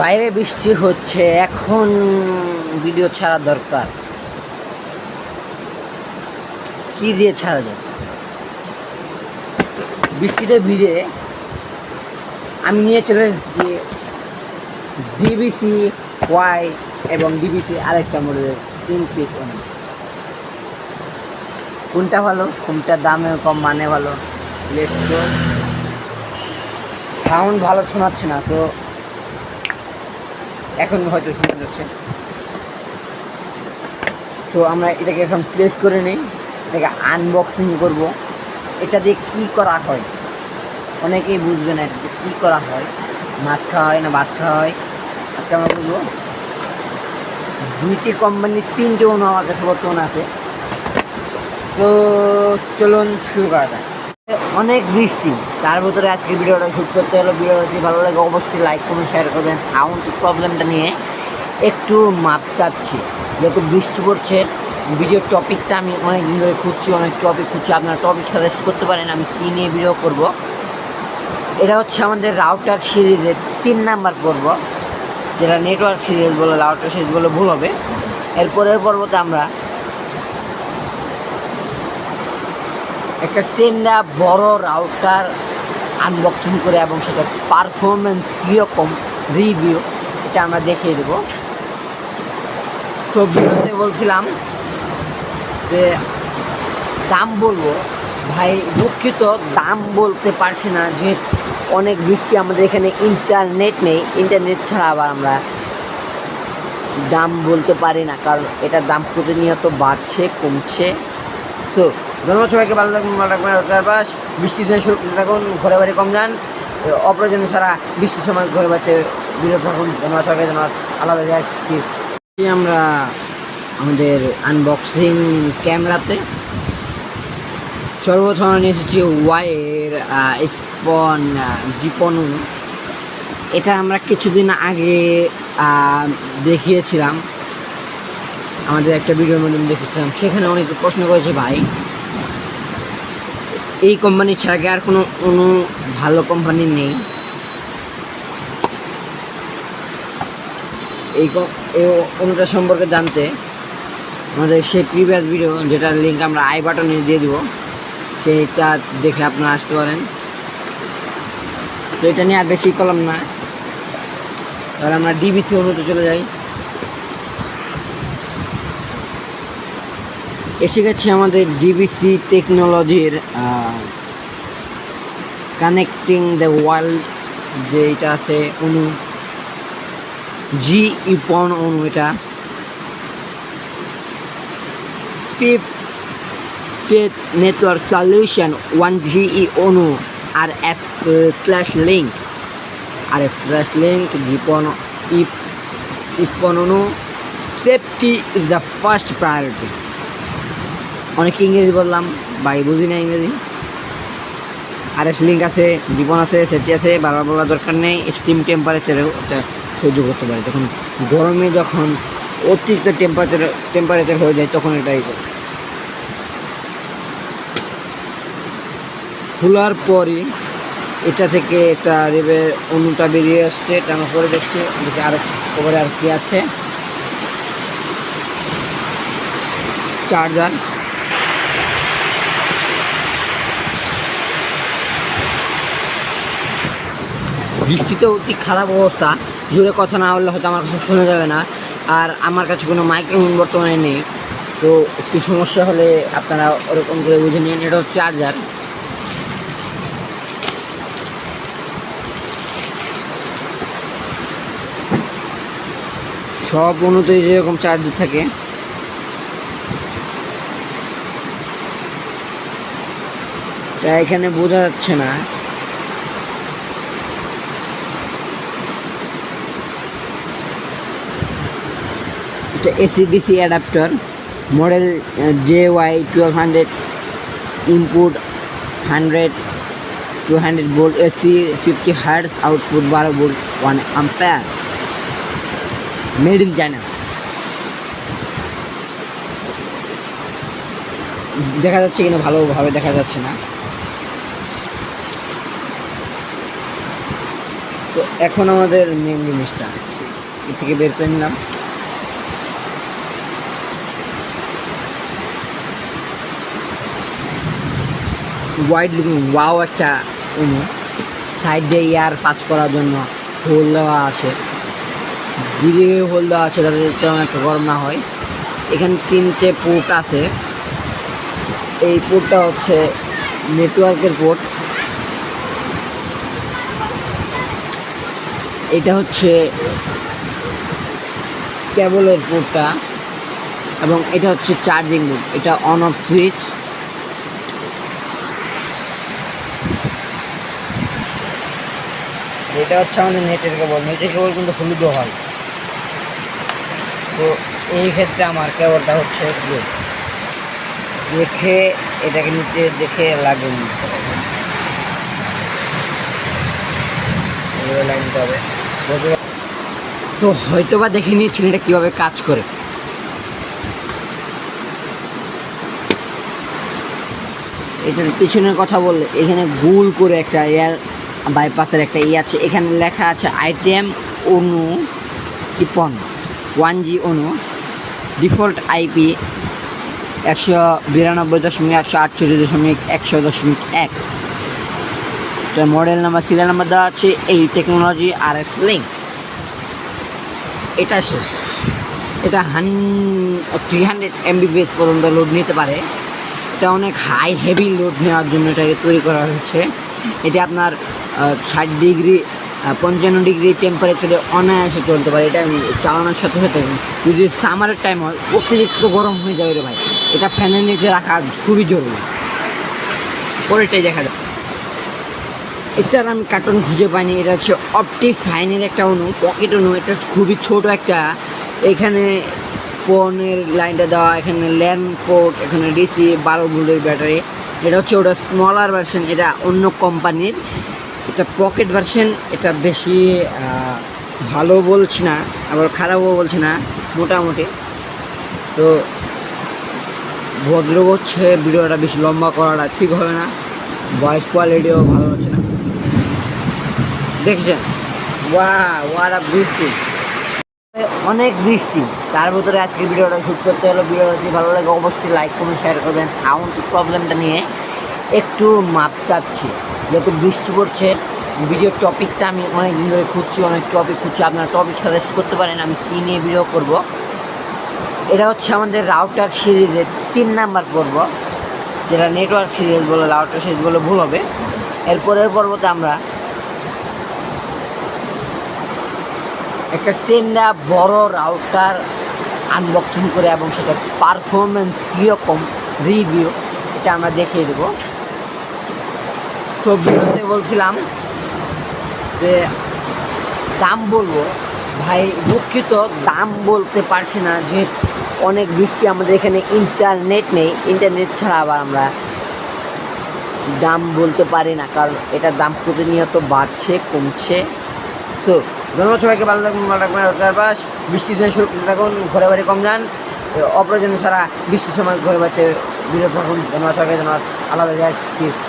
বাইরে বৃষ্টি হচ্ছে, এখন ভিডিও ছাড়া দরকার। কি দিয়ে ছাড়া যায়? বৃষ্টিতে ভিজে আমি নিয়ে চলে এসেছি ডিবিসি ওয়াই এবং ডিবিসি আরেকটা মডেলের তিন পিস কোনটা ভালো, কোনটা দামে কম মানে ভালো? সাউন্ড ভালো শোনাচ্ছে না তো এখন হয়তো শোনা যাচ্ছে। তো আমরা এটাকে এখন প্লেস করে নিই। এটাকে আনবক্সিং করব। এটা দিয়ে কী করা হয়? অনেকেই বুঝবে না এটা কী করা হয়। মাছ খাওয়া হয় না ভাত খাওয়া হয় আজকে আমরা বুঝব। দুইটি কোম্পানির তিনটে অনু আমার কাছে বর্তমানে আছে। তো চলুন শুরু করা যাক। অনেক বৃষ্টি। তার ভিতরে আজকে ভিডিওটা শ্যুট করতে হলো ভিডিওটা ভালো লাগে, অবশ্যই লাইক কমেন্ট শেয়ার করবেন। সাউন্ড প্রবলেমটা নিয়ে একটু মাপ চাচ্ছি। যেহেতু বৃষ্টি পড়ছে ভিডিও টপিকটা আমি অনেক দিন ধরে খুঁজছি, অনেক টপিক খুঁজছি। আপনারা টপিক সাজেস্ট করতে পারেন, আমি কী নিয়ে ভিডিও করব। এটা হচ্ছে আমাদের রাউটার সিরিজের তিন নাম্বার পর্ব, যেটা নেটওয়ার্ক সিরিজ বলে, রাউটার সিরিজ বলে, ভুল হবে। এরপরের পর্বতে আমরা একটা টেন্ডা বড় রাউটার আনবক্সিং করে এবং সেটা পারফরমেন্স কীরকম রিভিউ এটা আমরা দেখিয়ে দেবো। তো ভিডিওতে বলছিলাম যে দাম বলব। ভাই, দুঃখিত, দাম বলতে পারছি না, যে অনেক বৃষ্টি আমাদের এখানে ইন্টারনেট নেই। ইন্টারনেট ছাড়া আবার আমরা দাম বলতে পারি না, কারণ এটার দাম প্রতিনিয়ত বাড়ছে, কমছে। তো ধন্যবাদ সবাইকে, ভালো থাকুন, ভালো রাখবেন চারপাশ বৃষ্টি দিয়ে শুরু করতে থাকুন ঘরে বাড়ি কম যান। অপ্রয়োজন ছাড়া বৃষ্টির সময় ঘরে বাড়িতে বিরত থাকুন। ধন্যবাদ সবাইকে, ধন্যবাদ। হাফেজ। আমরা আমাদের আনবক্সিং ক্যামেরাতে সর্বপ্রথম নিয়ে এসেছি ওয়াইয়ের স্পন জিপন এটা আমরা কিছুদিন আগে দেখিয়েছিলাম। আমাদের একটা ভিডিওর মাধ্যমে দেখেছিলাম সেখানে অনেকে প্রশ্ন করেছে, ভাই এই কোম্পানি ছাড়া আর কোনো কোনো ভালো কোম্পানি নেই? এই অনুটা সম্পর্কে জানতে আমাদের সেই প্রিভিয়াস ভিডিও যেটার লিঙ্ক আমরা আই বাটনে দিয়ে দিব, সেইটা দেখে আপনারা আসতে পারেন। তো এটা নিয়ে আর বেশি করলাম না। তাহলে আমরা ডিবিসি অনুতে চলে যাই। এসে গেছি আমাদের ডিবিসি টেকনোলজির কানেক্টিং দ্য ওয়ার্ল্ড যে এটা আছে অনু জি ইপন অনু এটা। ফিফ network solution one G E ONU, R F flash link R F flash link GPON ইপ ইস্পন ONU safety is the first priority অনেক ইংরেজি বললাম, ভাই বুঝি না ইংরেজি। আর এস লিঙ্ক আছে, জীবন আছে, সেফটি আছে, বারবার বলার দরকার নেই এক্সট্রিম টেম্পারেচারেও এটা সহ্য করতে পারে। যখন গরমে যখন অতিরিক্ত টেম্পারেচার টেম্পারেচার হয়ে যায়, তখন এটাই করে। খোলার পরই এটা থেকে একটা রেবে অনুটা বেরিয়ে আসছে আমরা পরে দেখছি দেখি আরও ওপরে আর কি আছে? চার্জার। বৃষ্টিতে অতি খারাপ অবস্থা। জোরে কথা না বললে হয়তো আমার কাছে শোনা যাবে না। আর আমার কাছে কোনো মাইক্রোফোন বর্তমানে নেই। তো একটু সমস্যা হলে আপনারা ওরকম করে বুঝে নিন। এটা হচ্ছে চার্জার সব অনুযায়ী যেরকম চার্জার থাকে। তা এখানে বোঝা যাচ্ছে না। এটা AC DC adapter model J Y twelve hundred input hundred to hundred volt AC fifty hertz output বারো volt one ampere made in China দেখা যাচ্ছে কিনা, ভালোভাবে দেখা যাচ্ছে না। তো এখন আমাদের মেন জিনিসটা, এ থেকে বের করে নিলাম। ওয়াইড লুকিং ওয়াও একটা অনু সাইড দিয়ে এয়ার পাস করার জন্য হোল দেওয়া আছে। দিকে হোল দেওয়া আছে যাতে তেমন একটা গরম না হয়। এখানে তিনটে পোর্ট আছে। এই পোর্টটা হচ্ছে নেটওয়ার্কের পোর্ট এটা হচ্ছে কেবলের পোর্টটা এবং এটা হচ্ছে চার্জিং পোর্ট এটা অন অফ সুইচ এটা হচ্ছে আমাদের নেটের কেবল। নেটের কেবল কিন্তু হলুদ হয়। তো এই ক্ষেত্রে আমার কেবলটা হচ্ছে good। দেখে এটাকে নিচে দেখে হবে। তো হয়তো বা দেখে নিয়েছিলেন এটা কীভাবে কাজ করে। এটার পিছনের কথা বললে, এখানে গুল করে একটা এয়ার বাইপাসের একটা ই আছে, এখানে লেখা আছে আইটেম অনু টিপন, one G ONU, default IP একশো বিরানব্বই দশমিক একশো আটচল্লিশ দশমিক একশো দশমিক এক। এটা মডেল নাম্বার সিরিয়াল নাম্বার দেওয়া আছে, এই টেকনোলজি আর এফ লিঙ্ক এটা শেষ। এটা হান থ্রি হান্ড্রেড এমবিবিএস পর্যন্ত লোড নিতে পারে। এটা অনেক হাই হেভি লোড নেওয়ার জন্য এটাকে তৈরি করা হয়েছে। এটা আপনার ষাট ডিগ্রি পঞ্চান্ন ডিগ্রি টেম্পারেচারে অনায়াসে চলতে পারে। এটা চালানোর সাথে সাথে যদি সামারের টাইম হয়, অতিরিক্ত গরম হয়ে যাবে রে ভাই। এটা ফ্যানের নিচে রাখা খুবই জরুরি। পরেরটাই দেখা যাবে এটার আমি কার্টুন খুঁজে পাইনি। এটা হচ্ছে অপটি ফাইনের একটা অনু পকেট অনু। এটা খুবই ছোট একটা। এখানে ফোনের লাইনটা দেওয়া, এখানে ল্যান্ড পোর্ট, এখানে ডিসি, বারো ভোল্টের ব্যাটারি। এটা হচ্ছে ওটা স্মলার ভার্সন এটা অন্য কোম্পানির এটা পকেট ভার্সন এটা বেশি ভালো বলছি না, আবার খারাপও বলছি না, মোটামুটি। তো ভদ্র হচ্ছে, ভিডিওটা বেশি লম্বা করাটা ঠিক হবে না ভয়েস কোয়ালিটিও ভালো হচ্ছে না। দেখছেন? ওয়া ওয়ারা বৃষ্টি অনেক বৃষ্টি তার ভিতরে আজকে ভিডিওটা শ্যুট করতে হলো ভিডিওটা যদি ভালো লাগে, অবশ্যই লাইক কমেন্ট শেয়ার করবেন। সাউন্ড প্রবলেমটা নিয়ে। একটু মাপ চাচ্ছি। যেহেতু বৃষ্টি পড়ছে ভিডিও টপিকটা আমি অনেক দিন ধরে খুঁজছি, অনেক টপিক খুঁজছি, আপনারা টপিক সাজেস্ট করতে পারেন, আমি কী নিয়ে ভিডিও করব। এটা হচ্ছে আমাদের রাউটার সিরিজের তিন নাম্বার পর্ব, যেটা নেটওয়ার্ক সিরিজ বলে রাউটার সিরিজ বলে, ভুল হবে। এরপরের পর্বতে আমরা একটা টেন্ডা বড় রাউটার আনবক্সিং করে এবং সেটা পারফরমেন্স কীরকম রিভিউ এটা আমরা দেখিয়ে দেবো। তো ভিডিওতে বলছিলাম যে দাম বলব। ভাই, দুঃখিত, দাম বলতে পারছি না যে অনেক বৃষ্টি আমাদের এখানে ইন্টারনেট নেই। ইন্টারনেট ছাড়া আবার আমরা দাম বলতে পারি না, কারণ এটার দাম প্রতিনিয়ত বাড়ছে, কমছে। তো ধন্যবাদ সবাইকে, ভালো থাকুন, ভালো রাখবেন চারপাশ বৃষ্টির দিনে সুরক্ষিত থাকুন, ঘরে বাড়ি কম যান। অপ্রয়োজনে ছাড়া বৃষ্টির সময় ঘরে বাড়িতে বিরত থাকুন। ধন্যবাদ সবাইকে, ধন্যবাদ। আল্লাহ।